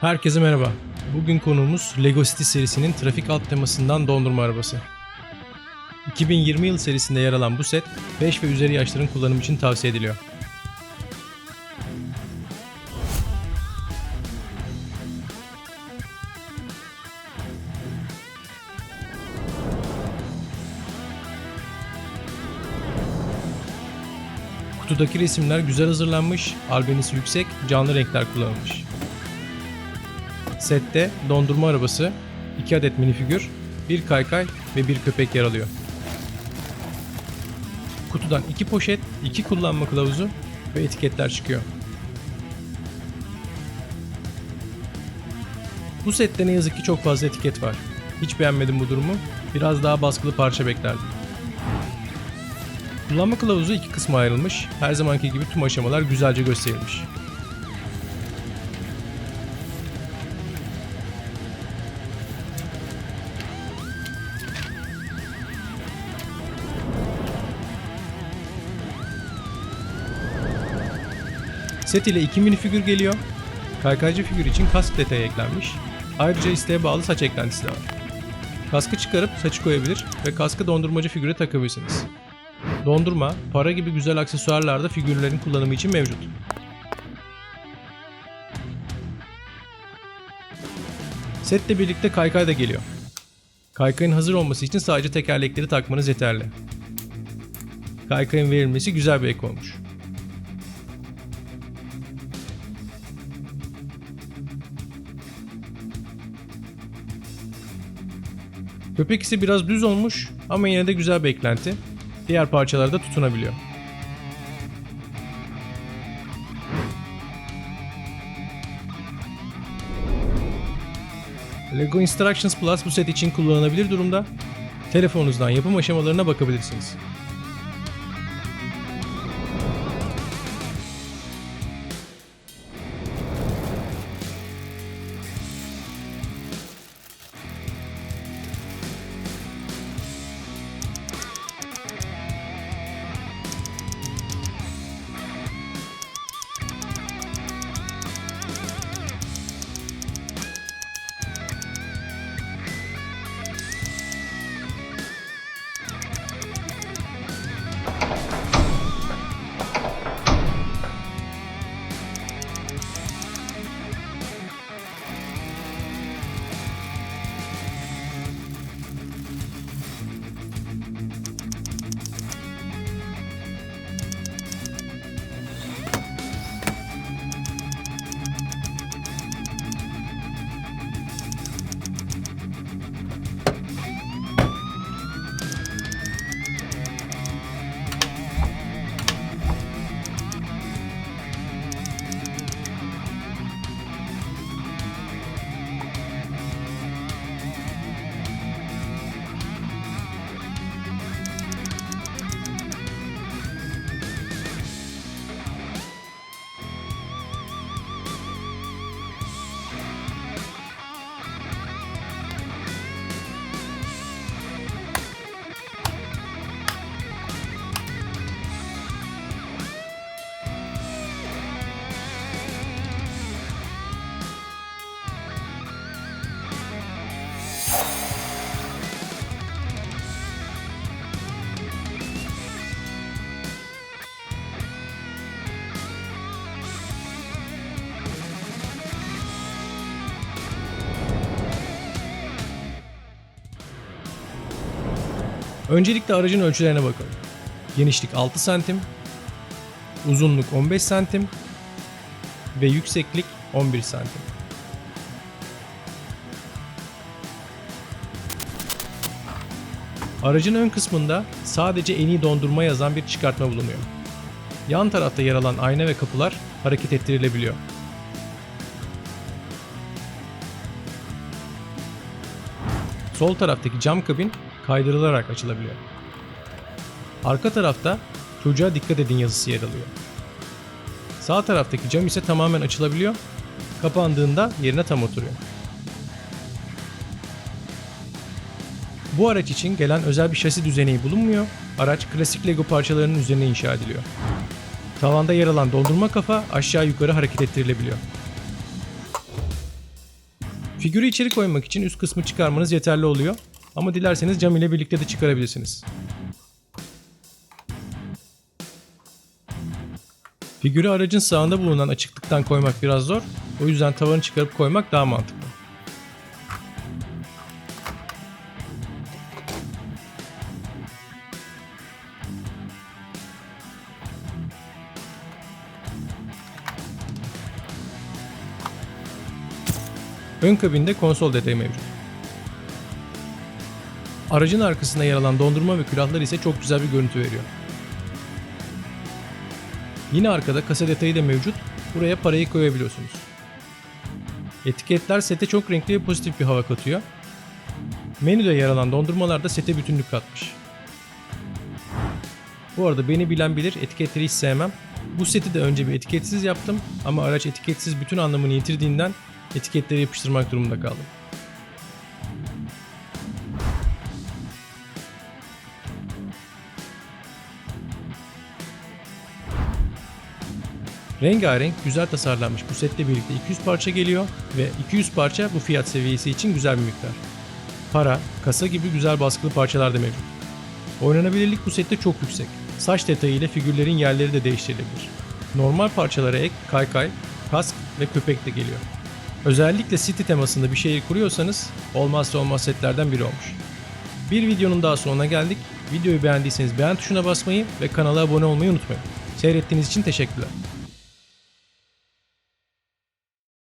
Herkese merhaba. Bugün konuğumuz Lego City serisinin trafik alt temasından dondurma arabası. 2020 yıl serisinde yer alan bu set 5 ve üzeri yaşların kullanımı için tavsiye ediliyor. Kutudaki resimler güzel hazırlanmış, albenisi yüksek, canlı renkler kullanılmış. Sette dondurma arabası, 2 adet minifigür, bir kaykay ve bir köpek yer alıyor. Kutudan 2 poşet, 2 kullanma kılavuzu ve etiketler çıkıyor. Bu sette ne yazık ki çok fazla etiket var. Hiç beğenmedim bu durumu. Biraz daha baskılı parça beklerdim. Kullanma kılavuzu iki kısma ayrılmış. Her zamanki gibi tüm aşamalar güzelce gösterilmiş. Set ile iki minifigür geliyor. Kaykaycı figür için kask detayı eklenmiş. Ayrıca isteğe bağlı saç eklentisi de var. Kaskı çıkarıp saçı koyabilir ve kaskı dondurmacı figüre takabilirsiniz. Dondurma, para gibi güzel aksesuarlar da figürlerin kullanımı için mevcut. Setle birlikte kaykay da geliyor. Kaykayın hazır olması için sadece tekerlekleri takmanız yeterli. Kaykayın verilmesi güzel bir ek olmuş. Köpek ise biraz düz olmuş ama yine de güzel bir eklenti. Diğer parçalarda tutunabiliyor. Lego Instructions Plus bu set için kullanılabilir durumda. Telefonunuzdan yapım aşamalarına bakabilirsiniz. Öncelikle aracın ölçülerine bakalım. Genişlik 6 santim, uzunluk 15 santim ve yükseklik 11 santim. Aracın ön kısmında sadece en iyi dondurma yazan bir çıkartma bulunuyor. Yan tarafta yer alan ayna ve kapılar hareket ettirilebiliyor. Sol taraftaki cam kabin kaydırılarak açılabiliyor. Arka tarafta çocuğa dikkat edin yazısı yer alıyor. Sağ taraftaki cam ise tamamen açılabiliyor. Kapandığında yerine tam oturuyor. Bu araç için gelen özel bir şasi düzeneği bulunmuyor. Araç klasik Lego parçalarının üzerine inşa ediliyor. Tavanda yer alan dondurma kafa aşağı yukarı hareket ettirilebiliyor. Figürü içeri koymak için üst kısmı çıkarmanız yeterli oluyor. Ama dilerseniz cam ile birlikte de çıkarabilirsiniz. Figürü aracın sağında bulunan açıklıktan koymak biraz zor. O yüzden tavanı çıkarıp koymak daha mantıklı. Ön kabinde konsol detayı mevcut. Aracın arkasında yer alan dondurma ve külahlar ise çok güzel bir görüntü veriyor. Yine arkada kasa detayı da mevcut. Buraya parayı koyabiliyorsunuz. Etiketler sete çok renkli ve pozitif bir hava katıyor. Menüde yer alan dondurmalar da sete bütünlük katmış. Bu arada beni bilen bilir etiketleri hiç sevmem. Bu seti de önce bir etiketsiz yaptım ama araç etiketsiz bütün anlamını yitirdiğinden etiketleri yapıştırmak durumunda kaldım. Rengarenk, güzel tasarlanmış bu setle birlikte 200 parça geliyor ve 200 parça bu fiyat seviyesi için güzel bir miktar. Para, kasa gibi güzel baskılı parçalar da mevcut. Oynanabilirlik bu sette çok yüksek. Saç detayı ile figürlerin yerleri de değiştirilebilir. Normal parçalara ek kaykay, kask ve köpek de geliyor. Özellikle City temasında bir şehir kuruyorsanız olmazsa olmaz setlerden biri olmuş. Bir videonun daha sonuna geldik. Videoyu beğendiyseniz beğen tuşuna basmayı ve kanala abone olmayı unutmayın. Seyrettiğiniz için teşekkürler.